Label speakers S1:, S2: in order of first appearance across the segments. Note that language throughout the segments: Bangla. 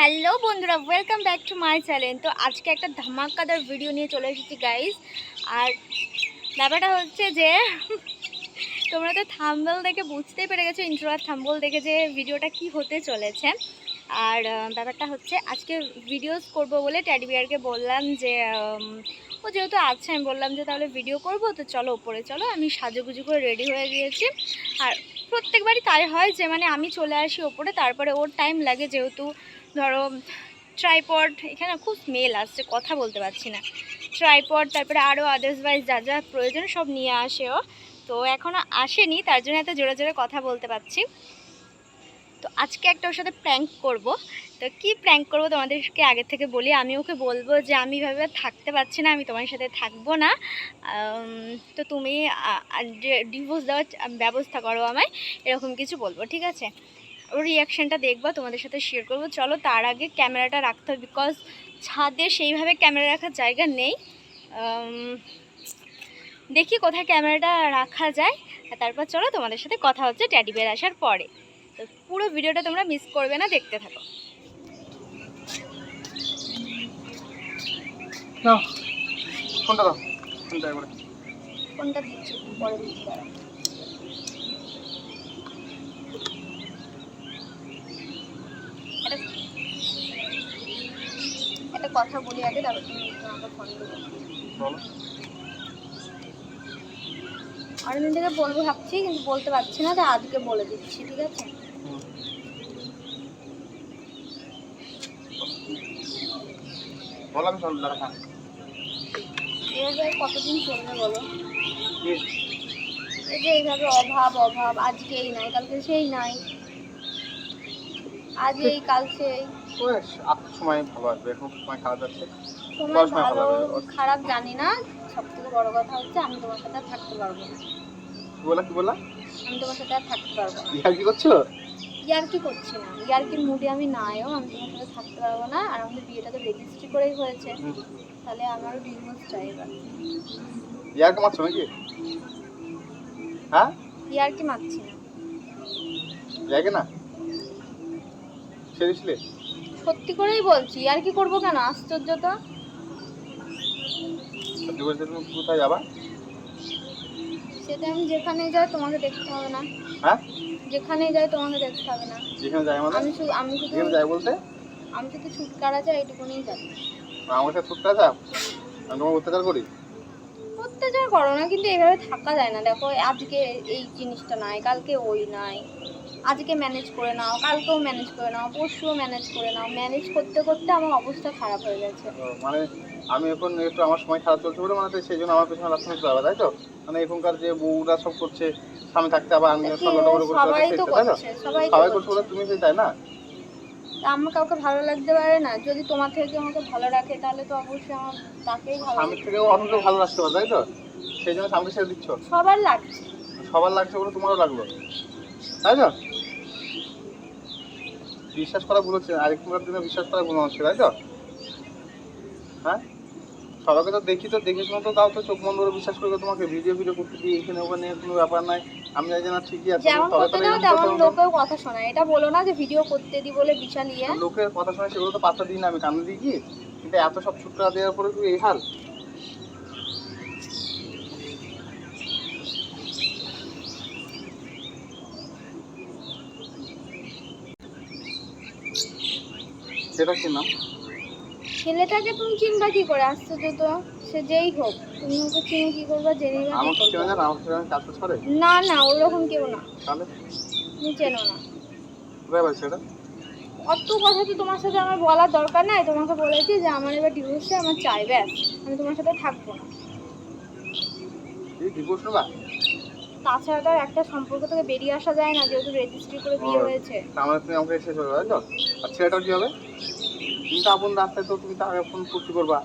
S1: হ্যালো বন্ধুরা welcome back to my channel তো আজকে একটা ধামাকাদার ভিডিও নিয়ে চলে এসেছি গাইজ আর ব্যাপারটা হচ্ছে যে, তোমরা তো থাম্বল দেখে বুঝতেই পেরে গেছো ইন্ট্রো আর থাম্বল দেখে যে ভিডিওটা কি হতে চলেছে। আর ব্যাপারটা হচ্ছে আজকে ভিডিওস করব বলে ট্যাডি বিয়ারকে বললাম যে ও যেহেতু আছে, আমি বললাম যে তাহলে ভিডিও করব, তো চলো ওপরে চলো, আমি সাজুগুজু করে রেডি হয়ে গিয়েছি। আর প্রত্যেকবারই তাই হয় যে মানে আমি চলে আসি ওপরে, তারপরে ওর টাইম লাগে যেহেতু ধরো ট্রাইপড এখানে খুব স্মেল আসছে, কথা বলতে পারছি না। ট্রাইপড তারপরে আরও আদার্স ওয়াইজ যা যা প্রয়োজন সব নিয়ে আসে ও। তো এখনও আসেনি, তার জন্য এত জোরে জোরে কথা বলতে পারছি। তো আজকে একটা ওর সাথে প্র্যাঙ্ক করব। তো কি প্র্যাঙ্ক করব তোমাদেরকে আগে থেকে বলি, আমি ওকে বলব যে আমি এভাবে থাকতে পারছি না, আমি তোমার সাথে থাকব না। তো তুমি ডিভোর্স দেওয়ার ব্যবস্থা করো আমায়, এরকম কিছু বলব, ঠিক আছে? ওর রিয়াকশানটা দেখব তোমাদের সাথে শেয়ার করব। চলো তার আগে ক্যামেরাটা রাখতে হবে বিকজ ছাদে সেইভাবে ক্যামেরা রাখার জায়গা নেই। দেখি কোথায় ক্যামেরাটা রাখা যায়। আর তারপর চলো তোমাদের সাথে কথা হচ্ছে ট্যাডি বের আসার পরে। তো পুরো ভিডিওটা তোমরা মিস করবে না দেখতে থাকো।
S2: ফোনটা দাও।
S1: কোনটা দিচ্ছি পরে দিচ্ছি দাঁড়াও। একটা- একটা কথা বলি আগে তারপর তুমি আমাকে ফোন অনেকদিন থেকে বলব ভাবছি কিন্তু বলতে পারছি না তাই আজকে বলে দিচ্ছি ঠিক আছে?
S2: হুম। বলো আমি সব দাঁড়া
S1: এভাবে কতদিন চলবে বলো? এই যে এইভাবে অভাব অভাব আজকে এই নাই কালকে সেই নাই। আজ এই কাল সেই।
S2: আপনার সময় ভালো আসবে এখন সময় খারাপ যাচ্ছে।
S1: সময় ভালো খারাপ জানি না সব থেকে বড় কথা হচ্ছে আমি তোমার সাথে থাকতে পারব না।
S2: কি বলা কি বলা
S1: আমি তোমার সাথে আর থাকতে পারব না।
S2: ইহার কি করছ?
S1: ইয়ার কি করছি না ইয়ার কি মুডে আমি নাইও আমি তোমার সাথে থাকতে পারব না আর আমাদের বিয়েটা তো রেজিস্ট্রি করেই হয়েছে। তাহলে আমারও ডিভোর্স চাই এবার।
S2: ইহার কি মারছো নাকি? হ্যাঁ?
S1: ইয়ার কি মারছি না?
S2: লাগে না? সেরিয়াসলি
S1: সত্যি করেই বলছি আর কি করব কেন? আশ্চর্য তো
S2: সত্যি বলতে তুমি কোথায় যাবা?
S1: সেটা আমি যেখানে যাই তোমাকে দেখতে হবে না।
S2: হ্যাঁ?
S1: যেখানে যাই তোমাকে দেখতে হবে না।
S2: যেখানে যাই আমাদের
S1: আমি শুধু আমি শুধু
S2: যেখানে যাই বলতে?
S1: আমি শুধু ছুটকারা চাই এইটুকুনিই জানি
S2: আমার সাথে ছুটতে যাও আমি তোমার অত্যাচার করি?
S1: অত্যাচার করো না কিন্তু এভাবে থাকা যায় না। দেখো আজকে এই জিনিসটা নাই কালকে ওই নাই। আজকে ম্যানেজ করে নাও কালকেও ম্যানেজ করে নাও পরশুও ম্যানেজ করে নাও। ম্যানেজ করতে করতে আমার অবস্থা খারাপ হয়ে গেছে।
S2: মানে আমি এখন একটু আমার সময় খারাপ চলছে বলে মানে সেই জন্য আমার পেছনে নিতে হবে তাই তো? মানে এখনকার যে বউরা সব করছে সামনে থাকতে আবার আমি
S1: সবাই তো করছে সবাই
S2: করছে বলে তুমি তাই না?
S1: আমার কাউকে ভালো লাগতে পারে না। যদি তোমার থেকে আমাকে ভালো রাখে তাহলে তো অবশ্যই আমার তাকেই ভালো লাগবে।
S2: থেকেও অন্যকে ভালো রাখতে পারে তাই তো? সেই জন্য সামনে ছেড়ে দিচ্ছ?
S1: সবার লাগছে।
S2: সবার লাগছে বলে তোমারও লাগল? তাই তো? বিশ্বাস করা ভুল হচ্ছে আরেকটুকার দিনে বিশ্বাস করা ভুল হচ্ছে তাই তো? হ্যাঁ? সবাইকে তো দেখি তো দেখে শুনে তো তাও তো চোখ করে বিশ্বাস করে তোমাকে। ভিডিও ভিডিও করতে দিই এখানে ওখানে কোনো ব্যাপার নাই। আমি জানি না ঠিকই আছে
S1: যেমন করতে দাও তেমন। লোকেও কথা শোনায়। এটা বলো না যে ভিডিও করতে দি বলে বিশাল ইয়ে
S2: লোকের কথা শুনে সেগুলো তো পাত্তা দিই না আমি কানে দিই কি? কিন্তু এত সব ছুটকা দেওয়ার পরে তুই এই হাল। সেটা কি নাম?
S1: ছেলেটাকে তুমি চিনবা কি করে? আশ্চর্য তো সে যেই হোক তুমি ওকে চিনে কি করবা জেনে বা কি
S2: আমাকে চেনা
S1: করবা?
S2: জানা আমাকে কাজ টাজ করে?
S1: না না ওরকম কেউ না।
S2: তাহলে?
S1: তুমি চেনো না।
S2: কোথায় এটা
S1: অত কথা তো তোমার সাথে আমার বলার দরকার নাই। তোমাকে বলেছি যে আমার এবার ডিভোর্সে আমার চাই ব্যাস। আমি তোমার সাথে থাকব না।
S2: ডিভোর্স না
S1: তাছাড়া তো আর একটা সম্পর্ক থেকে বেরিয়ে আসা যায় না যেহেতু রেজিস্ট্রি করে বিয়ে। হয়েছে।
S2: আমার তুমি আমাকে শেষ হবে তাই তো? আর ছেলেটার কি হবে? তুমি তো আপন রাস্তায় তো তুমি তো আগে ফোন ফুর্তি করবা।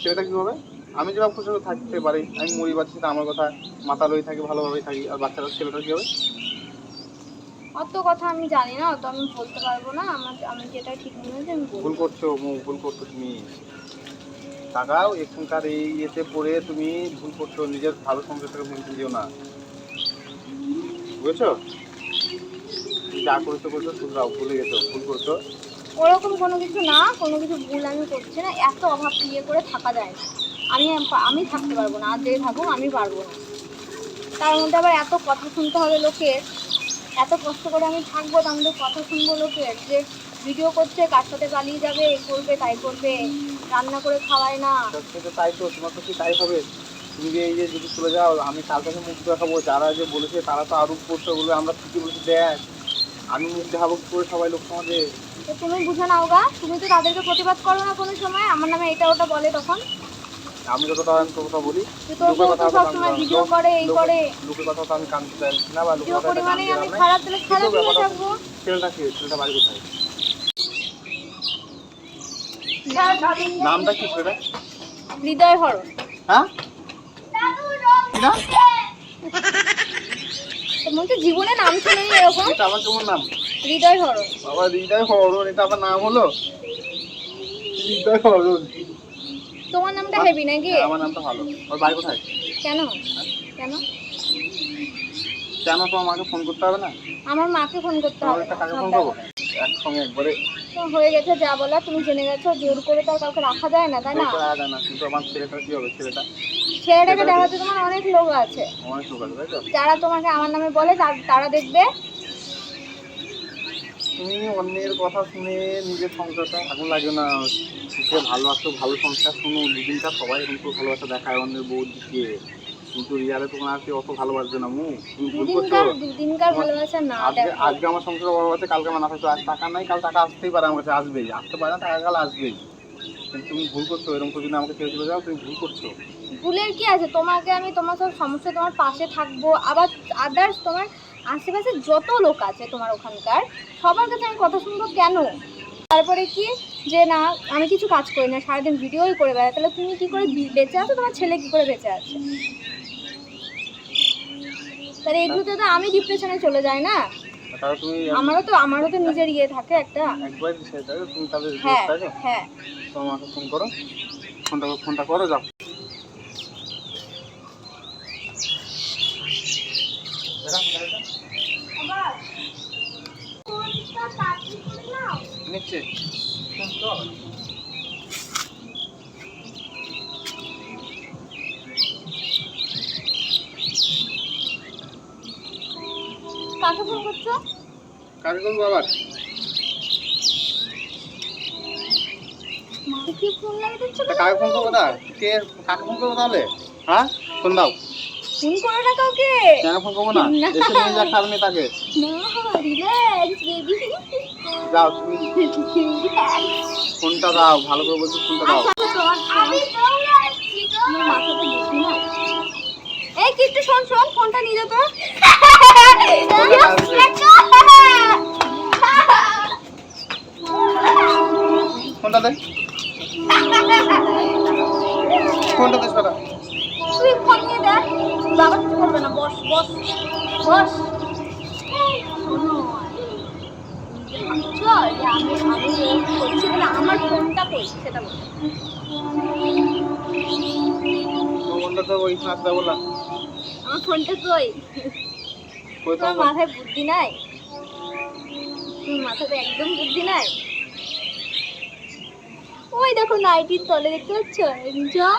S2: ছেলেটা কি হবে? আমি যেভাবে খুশি করে থাকতে পারি। আমি মরি বাচ্চা সেটা আমার কথা মাথা লই থাকি ভালোভাবেই থাকি আর বাচ্চাটা ছেলেটা কি হবে?
S1: অত কথা আমি জানি না অত আমি বলতে পারব না। আমার আমি যেটা ঠিক মনে হয়েছে আমি
S2: ভুল করছ মৌ ভুল করছ তুমি টাকাও এখনকার এই ইয়েতে পড়ে তুমি ভুল করছ, নিজের ভালো সংসারটাকে ভুলতে দিও না। বুঝেছ? যা করেছ, করছ শুধরাও ভুলে গেছো, ভুল করছ।
S1: ওরকম কোনো কিছু না, কোনো কিছু ভুল আমি করছি না, এত অভাব ইয়ে করে থাকা যায় না। আমি আমি থাকতে পারব না, আর যে থাকুক, আমি পারব না। তার মধ্যে আবার এত কথা শুনতে হবে লোকের, এত কষ্ট করে আমি থাকব, তার মধ্যে কথা শুনব লোকের, যে ভিডিও করছে, কার সাথে পালিয়ে যাবে এই করবে, তাই করবে। রান্না করে খাওয়ায় না।
S2: সত্যি তো তাই তো তোমার তো কি তাই হবে? তুমি যে এই যে যদি চলে যাও আমি কার কাছে মুখ দেখাবো? যারা যে বলেছে তারা তো আরও করতে বলে আমরা ঠিকই বলেছি দেখ আমি মুখ দেখাবো কি করে সবাই লোক সমাজে?
S1: তুমি বুঝে নাও গা তুমি তো তাদেরকে প্রতিবাদ করো না কোনো সময় আমার নামে এটা ওটা বলে তখন।
S2: আমি যতটা আমি কথা বলি
S1: যে তোর বউ তো সবসময় ভিডিও করে এই করে।
S2: লোকের কথা তো আমি কানতে চাই না বা লোকের কথা
S1: পরিমাণে আমি খারাপ দিলে খারাপ
S2: ব্যাপারটা-
S1: থাকব।
S2: ছেলেটা কি? ছেলেটা বাড়ি কোথায়? নামটা কি ছেলেটা
S1: হৃদয় হরণ
S2: হ্যাঁ?
S1: তোমার তো জীবনে নাম শুনেনি এরকম?
S2: এটা আমার কেমন নাম?
S1: হৃদয় হরণ
S2: বাবা হৃদয় হরণ এটা আমার নাম হলো? হৃদয় হরণ
S1: তোমার নামটা হেভি নাকি?
S2: হ্যাঁ, আমার নামটা ভালো। ওর বাড়ি কোথায়?
S1: কেন? কেন?
S2: কেন তো আমাকে ফোন করতে হবে না?
S1: আমার মাকে ফোন করতে হবে।
S2: কাকে ফোন করব? একসঙ্গে একবারে
S1: তো হয়ে গেছে যা বলা তুমি জেনে গেছো জোর করে তো কাউকে রাখা যায় না তাই না?
S2: করা যায় না কিন্তু আমার ছেলেটা কি হবে? ছেলেটা
S1: ছেলেটাকে দেখাতে তোমার অনেক লোক আছে।
S2: অনেক লোক আছে তাই তো?
S1: যারা তোমাকে আমার নামে বলে তার- তারা দেখবে।
S2: তুমি অন্যের কথা শুনে নিজের সংসারটা আগুন লাগে না। যে ভালো আছো ভালো সংসার শুনো দুদিনটা সবাই কিন্তু ভালোবাসা দেখায় অন্যের বউ দিকে। কিন্তু রিয়ালে অত ভালোবাসবে না মু। তুমি ভুল করছ।
S1: দুদিনকার দুদিনকার ভালোবাসা না
S2: আজকে আজকে আমার সংসার বড় আছে কালকে আমার না থাকতো আজ টাকা নাই কাল টাকা আসতেই পারে আমার কাছে আসবেই। আসতে পারে না টাকা কাল আসবেই। কিন্তু তুমি ভুল করছ এরকম করে আমাকে ছেড়ে চলে যাও তুমি ভুল করছ।
S1: ভুলের কি আছে? তোমাকে আমি তোমার সব সমস্যা তোমার পাশে থাকব। আবার আদার্স তোমার আশেপাশে যত লোক আছে তোমার ওখানকার সবার কাছে আমি কথা শুনব কেন? তারপরে কি? যে না আমি কিছু কাজ করি না সারাদিন ভিডিওই করে বেড়াই। তাহলে তুমি কি করে বেঁচে আছো? তোমার ছেলে কি করে বেঁচে আছে? তাহলে এগুলোতে তো আমি ডিপ্রেশনে চলে যাই না। আমারও তো আমারও তো নিজের ইয়ে থাকে একটা।
S2: একবার তুমি তাহলে
S1: হ্যাঁ
S2: তো
S1: হ্যাঁ।
S2: তোমাকে ফোন করো। ফোনটা ফোনটা করো যাও।
S1: কাকে ফোন করছ?
S2: কাকে করব? আবার
S1: মাকে ফোন লাগিয়ে
S2: কাকে ফোন করব তা? কে কাকে ফোন করব তাহলে? হ্যাঁ? ফোন দাও।
S1: ফোন করো না কাউকে?
S2: কেন ফোন করব না?
S1: না।
S2: এসে নিয়ে যা খাবে তাকে।
S1: না রিল্যাক্স বেবি
S2: যাও তুমি ফোনটা দাও ভালো করে বলছো ফোনটা দাও।
S1: আমি বুদ্ধি নাই এই কিট্টু শোন শোন ফোনটা নিয়ে তো।
S2: ফোনটা দে। ফোনটা দে সেটা
S1: তুই ফোন নিয়ে দেখ বাবা কিছু করবে না বস বস বস। আমার ফোনটা কই? সেটা বলো।
S2: ফোনটা তো ওই হাতটা বললাম।
S1: আমার ফোনটা কই
S2: কই
S1: তোমার
S2: তোমার
S1: মাথায় বুদ্ধি নাই তোমার মাথাতে একদম বুদ্ধি নাই ওই দেখো নাইটির তলে দেখতে পাচ্ছ রিজা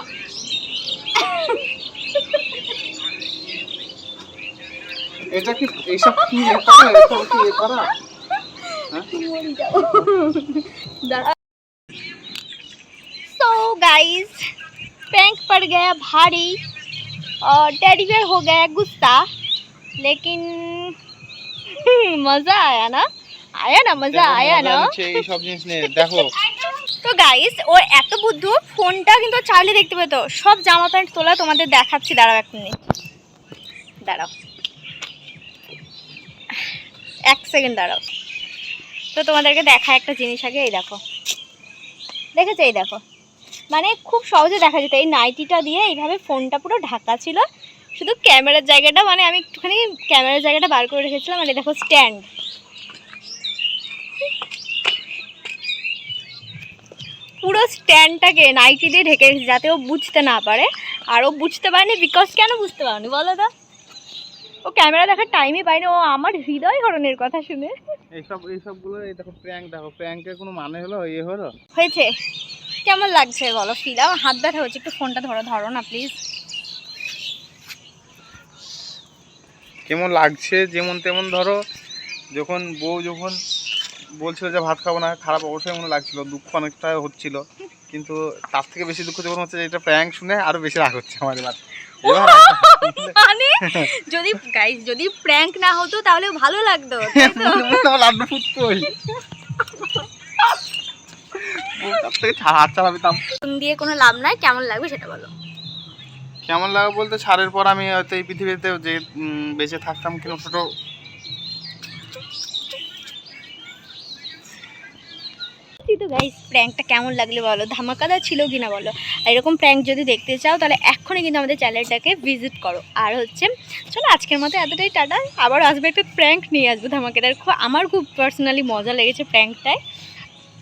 S2: এটা কি এইসব কি এ করা এসব কি এ করা হ্যাঁ
S1: मर जाओ सो गाइस प्रैंक पड़ गया भारी और टेडी बेयर हो गया गुस्सा लेकिन मज़ा आया ना आया ना मज़ा आया ना
S2: এই সব জিনিস নিয়ে দেখো
S1: তো গাইস ও এত বুদ্ধু ফোনটা কিন্তু চাইলে দেখতে পেতো সব জামা প্যান্ট তোলা তোমাদের দেখাচ্ছি দাঁড়াও এক মিনিট দাঁড়াও এক সেকেন্ড দাঁড়াও তো তোমাদেরকে দেখা একটা জিনিস আগে এই দেখো দেখেছো এই দেখো মানে খুব সহজে দেখা যেত। এই নাইটিটা দিয়ে এইভাবে ফোনটা পুরো ঢাকা ছিল। শুধু ক্যামেরার জায়গাটা মানে আমি একটুখানি ক্যামেরার জায়গাটা বার করে রেখেছিলাম মানে দেখো স্ট্যান্ড। পুরো স্ট্যান্ডটাকে নাইটি দিয়ে ঢেকে রেখেছি যাতে ও বুঝতে না পারে। আর ও বুঝতে পারেনি বিকজ কেন বুঝতে পারেনি বলো তো? ও ক্যামেরা দেখার টাইমই পাইনি ও আমার হৃদয় হরণের কথা শুনে।
S2: এইসব এইসবগুলো এই দেখো প্র্যাঙ্ক দেখো প্র্যাঙ্কের কোনো মানে হলো ইয়ে হলো?
S1: হয়েছে। কেমন লাগছে বলো? ফিল আমার হাত ব্যথা হচ্ছে একটু ফোনটা ধরো ধরো না প্লিজ
S2: কেমন লাগছে? যেমন তেমন ধরো যখন বউ যখন বলছিল যে ভাত খাব না খারাপ অবশ্যই মনে লাগছিল দুঃখ অনেকটা হচ্ছিল। কিন্তু তার থেকে বেশি দুঃখ যখন হচ্ছে এটা প্র্যাঙ্ক শুনে আরও বেশি রাগ হচ্ছে আমাদের এবার।
S1: মানে যদি গাইস যদি প্র্যাঙ্ক না হতো তাহলে ভালো লাগতো তাই তো?
S2: মনে মনে আমার লাড্ডু ফুটতোই তার থেকে ছা- হাত চালাবিতাম।
S1: দিয়ে কোনো লাভ নাই কেমন লাগবে সেটা বলো।
S2: কেমন লাগা বলতে ছাড়ের পর আমি হয়তো এই পৃথিবীতে যে বেঁচে থাকতাম কিন্তু ছোট
S1: তো প্র্যাঙ্কটা কেমন লাগল বলো? ধামাকাদার ছিল কিনা বলো? আর এরকম প্র্যাঙ্ক যদি দেখতে চাও তাহলে এক্ষুনি কিন্তু আমাদের চ্যানেলটাকে ভিজিট করো। আর হচ্ছে চলো আজকের মতো এতটাই টাটা। আবার আসবে একটা প্র্যাঙ্ক নিয়ে আসব ধামাকাদার খুব আমার খুব পার্সোনালি মজা লেগেছে প্র্যাঙ্কটায়